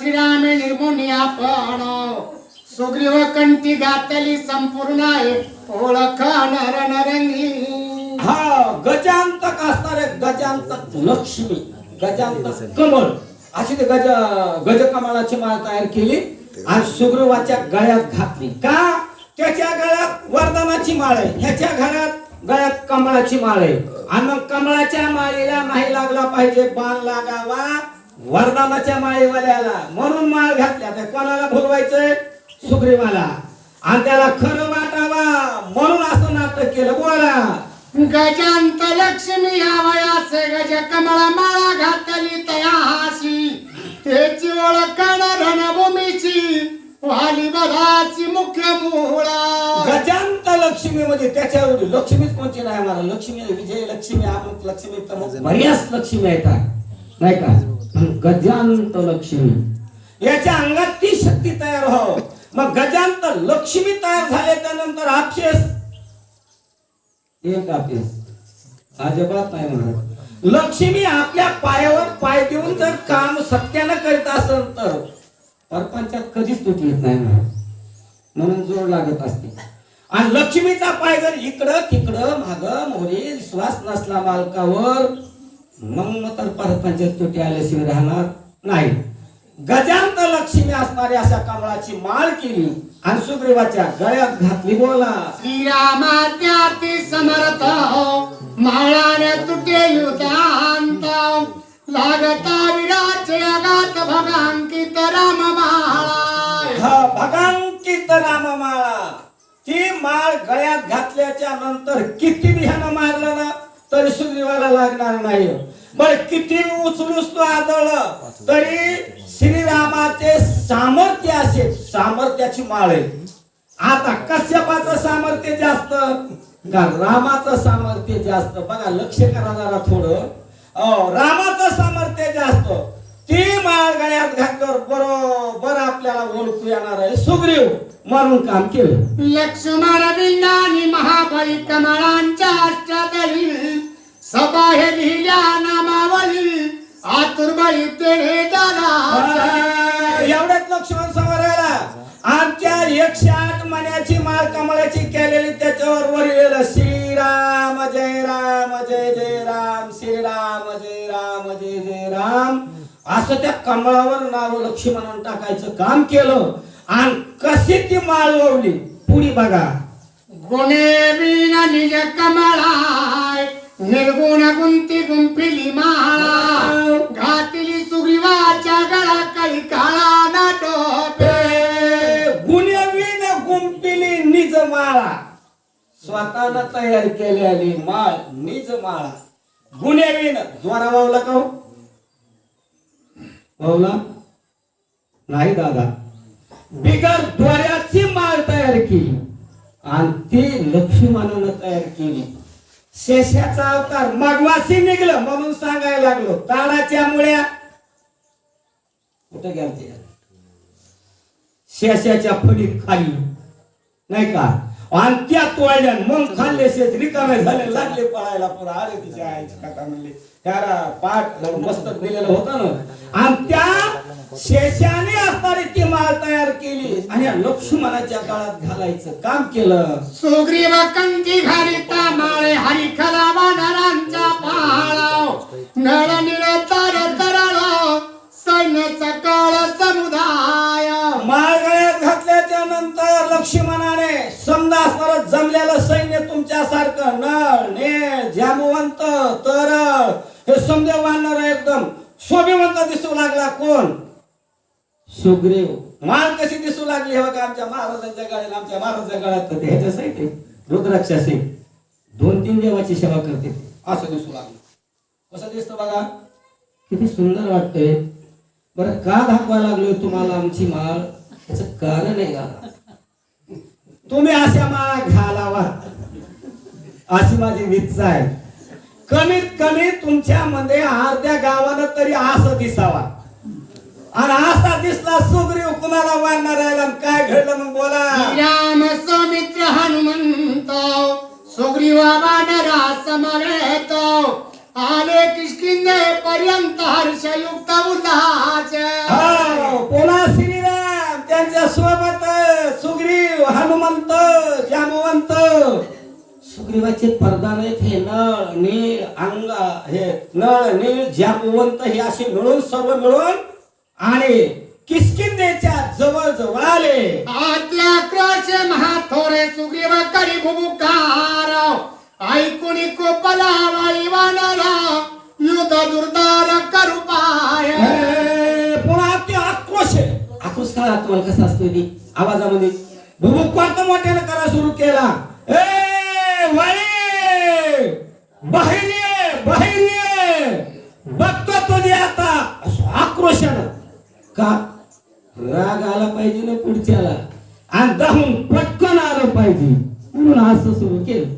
श्रीरामे निर्मुनी आपण. सुग्रीव कंठी घातली संपूर्ण आहे ओळख नर नरंगी हा गजांतक असणारे गजांतक लक्ष्मी गजांतक कमळ. अशी ते गज गजकमळाची माळ तयार केली आणि सुग्रीवाच्या गळ्यात घातली. का? त्याच्या गळ्यात वरदानाची माळ आहे. ह्याच्या घरात गळ्यात कमळाची माळ आहे. आणि मग कमळाच्या माळीला नाही लागला पाहिजे बाण लागावा. वरदानाच्या माळीवाल्याला म्हणून माळ घातल्या. त्या कोणाला भुलवायचंय सुग्रीवाला. आणि त्याला खरं वाटावा. म्हणून असं नाटक केलं. बोला. गजांत लक्ष्मी या वयासे गज कमळ माळा घातली तयाशी त्याची ओळख रणभूमीची. वाली बधाची मुख्य मुळा. गजांत लक्ष्मी मध्ये त्याच्या एवढी लक्ष्मीच कोणची नाही मला लक्ष्मी विजय लक्ष्मी अमुक लक्ष्मी तमुक बऱ्याच लक्ष्मी आहेत नाही का? गजांत लक्ष्मी. याच्या अंगात ती शक्ती तयार हो. मग गजांत लक्ष्मी तयार झाले त्यानंतर आपशेस एक आपशेस अजिबात नाही म्हणत. लक्ष्मी आपल्या पायावर पाय देऊन जर काम सत्यानं करीत असेल तर. परपंचात कधीच तुटी येत नाही म्हणत. म्हणून जोड लागत असते. आणि लक्ष्मीचा पाय जर इकडं तिकडं माग मोरे विश्वास नसला मालकावर मग तर परपंचात तुटी आल्याशिवाय राहणार नाही. गजांत लक्ष्मी असणारी अशा कमळाची माळ केली आणि सुग्रीवाच्या गळ्यात घातली बोला. श्रीरामात्याती समर्थ माळाने तुटे युद्धांत लागता विराचे अगात भगांकित राम माळा हा भगांकित राममाळा. ती माळ गळ्यात घातल्याच्या नंतर किती बिहानं मारलं ना? तरी सुग्रीवाला लागणार नाही. मग किती उचलूस तो आदळलं तरी श्रीरामाचे सामर्थ्य असे सामर्थ्याची माळ आहे. आता कश्यपाचं सामर्थ्य जास्त? का रामाचं सामर्थ्य जास्त? बघा लक्ष करा जरा थोडं. रामाचं सामर्थ्य जास्त. ती माळ गळ्यात घातल्यावर बरोबर आपल्याला ओळखू येणार आहे. सुग्रीव म्हणून काम केलं. लक्ष्मण विंदानी महाबळी कमळांच्या अष्टदळी सभा हे लिहिल्या नामावली आतुरबळी तेढे दादा आ, एवढ्यात लक्ष्मण समोर आला. आमच्या एकशे आठ मण्याची माळ कमळाची केलेली त्याच्यावर वर लिहिलं श्रीराम जय राम जय जय राम श्रीराम जय राम जय जय राम. असं त्या कमळावर नाव लक्ष्मणानं टाकायचं काम केलं. आणि कशी ती माळ ववली पुढी बघा. गुणे विण निज कमळाय निर्गुण गुंती गुंफिली माळा. घातली सुग्रीवाच्या गळा कळी काळा नाटोपे गुणवीन गुंपिली निज माळा. स्वतःनं तयार केलेली माळ निज माळा. गुणवीन द्वारा वावला का हो? वावला? नाही दादा. बिगर द्वाराची माळ तयार केली. आणि ती लक्ष्मणानं तयार केली. शेषाचा अवतार मगवासी निघलं म्हणून सांगायला लागलो ताडाच्या मुळ्या. कुठे गेल शेषाच्या फडी खाली. नाही का? आणि त्या तोळल्या मग खाल्ले शेत रिकामे झाले लागले पळायला पुरा. आले तिच्या आईची कथा म्हणले त्याला पाठ मस्तक दिलेलं होतं ना. आणि त्या शेषाने असणारी ती माळ तयार केली आणि लक्ष्मणाच्या काळात घालायचं काम केलं. सुग्रीव कंठी घालिता माळे हरिखला वानरांचा पाळाव. नळ निळ तर तरळ सैन्य सकळ समुदाय. माळ गळ्यात घातल्याच्या नंतर लक्ष्मणाने समजा असणारं जमलेलं सैन्य तुमच्या सारखं नळ ने जामवंत तरळ समजा वाढणार एकदम. शोभिवंत दिसू लागला कोण? सुग्रीव. माळ कशी दिसू लागली हे बघा आमच्या महाराजांच्या गळ्यात आमच्या महाराजांच्या गळ्यात तर ते ह्याच्या साईड आहे. रुद्राक्षासी दोन तीन देवाची सेवा करते. असं दिसू लागलं. कसं दिसतं बघा? किती सुंदर वाटतंय. बरं का दाखवायला लागलोय तुम्हाला आमची माळ? त्याच कारण आहे का? तुम्ही अशा माळा घालावा. अशी माझी इच्छा आहे. कमीत कमी तुमच्यामध्ये अर्ध्या गावाला तरी आस दिसावा. आणि आसा दिसला सुग्रीव कुणाला वाढणार राहिला काय घडलं मग बोला. राम सौमित्र हनुमंत सुग्रीवा वानरा समरेत आले किशकिंदे पर्यंत हर्षयुक्त उल्हास. कोणा श्रीराम त्यांच्यासोबत सुग्रीव हनुमंत श्यामवंत. सुग्रीवाचे प्रधान आहेत हे नळ नीळ अंग हे नळ नीळ जांबवंत हे असे मिळून सर्व मिळून आणि किसकिंदेच्या जवळ जवळ आले. आतल्या क्रोश महाथोरे सुग्रीव करी भुबुकार ऐकुनी कोपला वाळी वानरा युद्ध दुर्दार करू पाय. पुन्हा ते आक्रोश. आहे. आक्रोश कळा तुम्हाला कसा असतो ती आवाजामध्ये. पार्ट मोठ्यानं करा सुरू केला. ए वाई बाहेर बाहेर बघतो तुझे आता! आक्रोशानं. का? राग आला पाहिजे ना पुढच्याला. आणि दहून पटकन आलं पाहिजे. म्हणून असं सुरू केलं.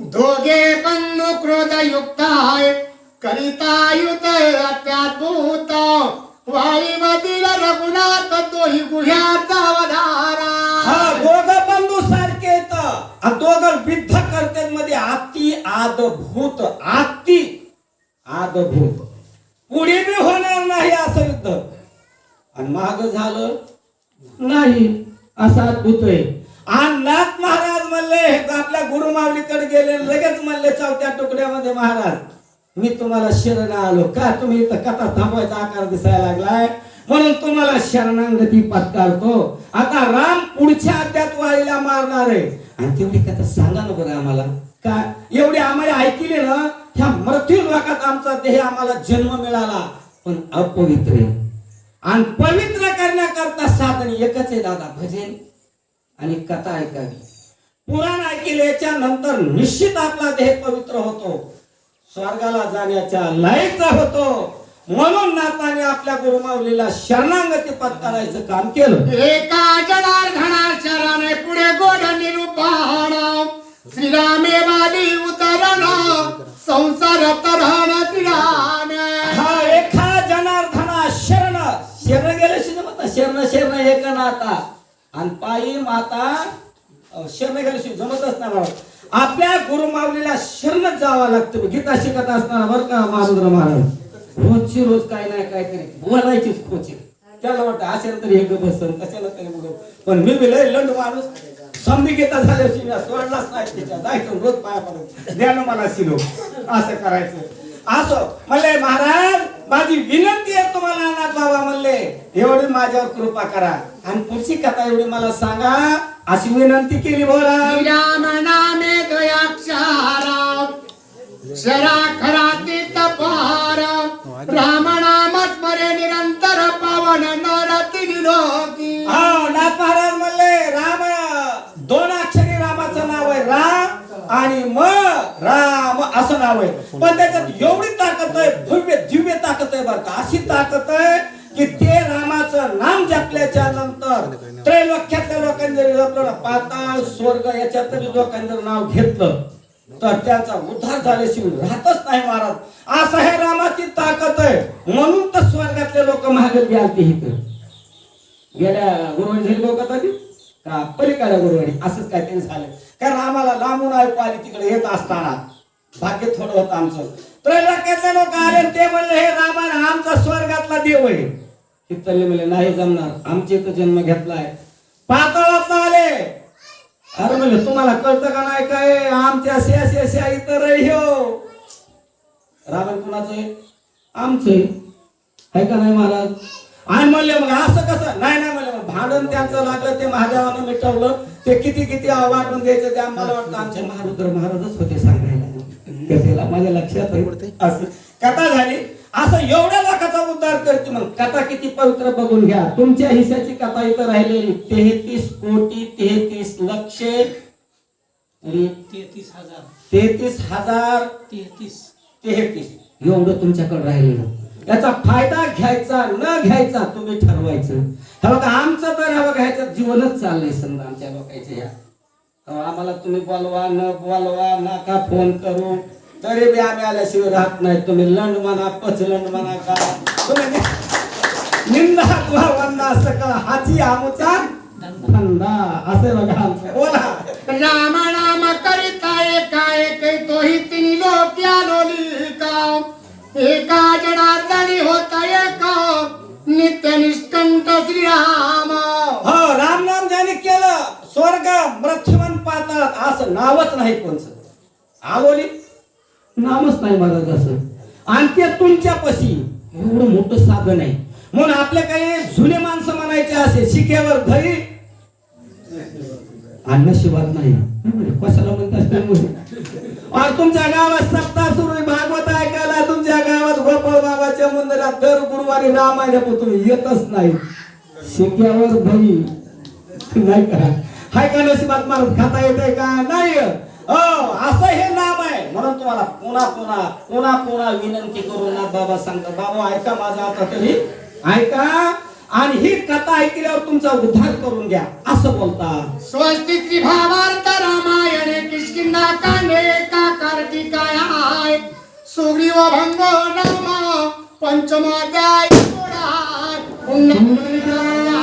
दोघे बंधू क्रोध युक्त आहे. करिता युद्ध अत्याभूत वाळी मधील रघुनाथ तोही गुह्याचा हा वधारा दोघं बंधू येत आणि दोघं विद्ध करते मध्ये आती आदभूत आती आदभूत. पुढे बी होणार नाही असं युद्ध. आणि माग झालं? नाही असा अद्भुत आहे. आणि नाथ महाराज म्हणले हे आपल्या गुरु माऊलीकडे गेले लगेच म्हणले चौथ्या तुकड्यामध्ये महाराज मी तुम्हाला शरण आलो. का तुम्ही इथं कथा थांबवायचा आकार दिसायला लागलाय? म्हणून तुम्हाला शरणांगती पत्कारतो. आता राम पुढच्या अध्यात वाळीला मारणार आहे. आणि तेवढी कथा सांगा ना बरं आम्हाला. का? एवढे आम्हाला ऐकिले ना ह्या मृत्यू लोकात आमचा देह आम्हाला जन्म मिळाला. पण अपवित्र. आहे आणि पवित्र करण्याकरता साधन एकच आहे दादा भजन आणि कथा ऐकावी. पुराण ऐकल्याच्या नंतर निश्चित आपला देह पवित्र होतो. स्वर्गाला जाण्याच्या लायकचा होतो. म्हणून नाताने आपल्या गुरुमाऊलीला शरणांगती पत्करायचं काम केलं. एका जनार्दना शराने पुढे गोड निरूपण श्रीरामे वाली उतरण. संसार तरण श्रीराम. हा एका जनार्दना शरण. शरण गेले शरण शरण एक नाता? आणि पायी माता शरण गेल्याशिवाय जमतच नाही. आपल्या गुरुमाऊलीला शरणच जावं लागतं. गीता शिकत असताना बरं का महारुद्र महाराज? रोजची रोज काय नाही काय तरी बोलायचीच खोची. त्याला वाटतं असेल तरी हे बसन कशाला तरी बोलू. पण मी बी लय लंड माणूस. संधी घेता झाल्याशी मी सोडलाच नाही त्याच्या जायचं रोज पाया पडत द्यानं मला शिलो. असं करायचं. असो. म्हणले महाराज माझी विनंती आहे तुम्हाला अनाथ बाबा म्हणले एवढी माझ्यावर कृपा करा. आणि पुढची कथा एवढी मला सांगा. अशी विनंती केली बोला. श्रीराम नामे द्वयाक्षरा शरा खरा तीत राम नाम स्मरे निरंतर पावन नरती विलोकी हा नाथ महाराज म्हणले राम दोन अक्षरी रामाचं नाव आहे राम आणि म राम असं नाव आहे. पण त्याच्यात एवढी ताकद आहे भव्य दिव्य ताकद आहे बरं का. अशी ताकद आहे की ते रामाचं नाम जपल्याच्या नंतर त्रैलोक्यातल्या लोकांनी जरी जपलं पाताळ स्वर्ग याच्यात तरी लोकांनी जर नाव घेतलं तर त्याचा उद्धार झाल्याशिवाय राहतच नाही महाराज. असं हे रामाची ताकद आहे. म्हणून तर स्वर्गातले लोक महागत गेलते इथं. गेल्या गुरुवारी झाली लोक तरी? का पलीकडे गुरुवारी? असंच काहीतरी झालं. कारण आम्हाला लांबून ऐकू आली तिकडे येत असताना. भाग्य थोडं होतं आमचं. त्रैलोक्यातले लोक आले ते म्हणले हे रामा आमचा स्वर्गातला देव आहे. तिथले म्हणले नाही जमणार. आमच्या इथं जन्म घेतलाय. पाताळात आले. अरे म्हणले तुम्हाला कळतं का नाही काय? आमच्या श्या श्या इतर हो रामायण कुणाचं आहे? आमचं आहे. का नाही महाराज? आणि म्हणले मग असं कसं? नाही नाही म्हणले मग भांडण त्यांचं लागलं ते महादेवानं मिटवलं. ते किती किती वाटून द्यायचं ते आम्हाला वाटतं. आमचे महारुद्र महाराजच होते सांगायला. माझ्या लक्षात. असं. कथा झाली. असं एवढ्या लाखाचा उद्धार करते मग कथा किती पवित्र बघून घ्या. तुमच्या हिस्साची कथा इथं राहिलेली. तेहतीस कोटी तेहतीस लक्ष. तेहतीस हजार. तेहतीस हजार तेहतीस. तेहतीस. एवढं तुमच्याकडे राहिलेलं. याचा फायदा घ्यायचा न घ्यायचा तुम्ही ठरवायचं. हे बघा आमचं तर हे बघा ह्याच्यात जीवनच चाललंय समजा आमच्या लोकांचे ह्या. आम्हाला तुम्ही बोलवा न बोलवा नका फोन करू. तरी बी आम्ही आल्याशिवाय राहत नाही. तुम्ही लंड म्हणा पचलंड म्हणा का? तुम्ही नि- निंदा किंवा वंदा सकळ हाची आमुचा धंदा. असे बघा आमचं. बोला. राम नाम करिता एका एक तोही तिन्ही लोक लोलिका. एका जनार्दनी होता एक नित्य निष्कंठ श्रीराम. हो राम नाम ज्याने केलं स्वर्ग मृत्युमन पाताळ असं नावच नाही कोणचं. आलोली नामच नाही महाराज असं. आणि ते तुमच्यापाशी एवढं मोठं साधन आहे. म्हणून आपल्या काही जुने माणसं म्हणायचे असे शिक्यावर धरी. अन्नशिवात नाही. म्हणजे कशाला म्हणतात और तुमच्या गावात सप्ताह सुरू भागवत ऐकायला. तुमच्या गावात गोपाळ बाबाच्या मंदिरात दर गुरुवारी रामायण पण तुम्ही येतच नाही. शिक्यावर धरी. नाही का? हाय का नशिबात? माणूस खाता येते का? नाही. असं हे नाम आहे. म्हणून तुम्हाला पुन्हा पुन्हा पुन्हा पुन्हा विनंती करून ना बाबा सांगतात बाबा ऐका माझा आता तरी ऐका. आणि ही कथा ऐकल्यावर तुमचा उद्धार करून घ्या. असं बोलता स्वस्तिची भावार्थ रामायणे किष्किंदा कांडे का कार्तिकाय आय. सुग्रीव भंग नाम पंचमाध्याय पुन्हा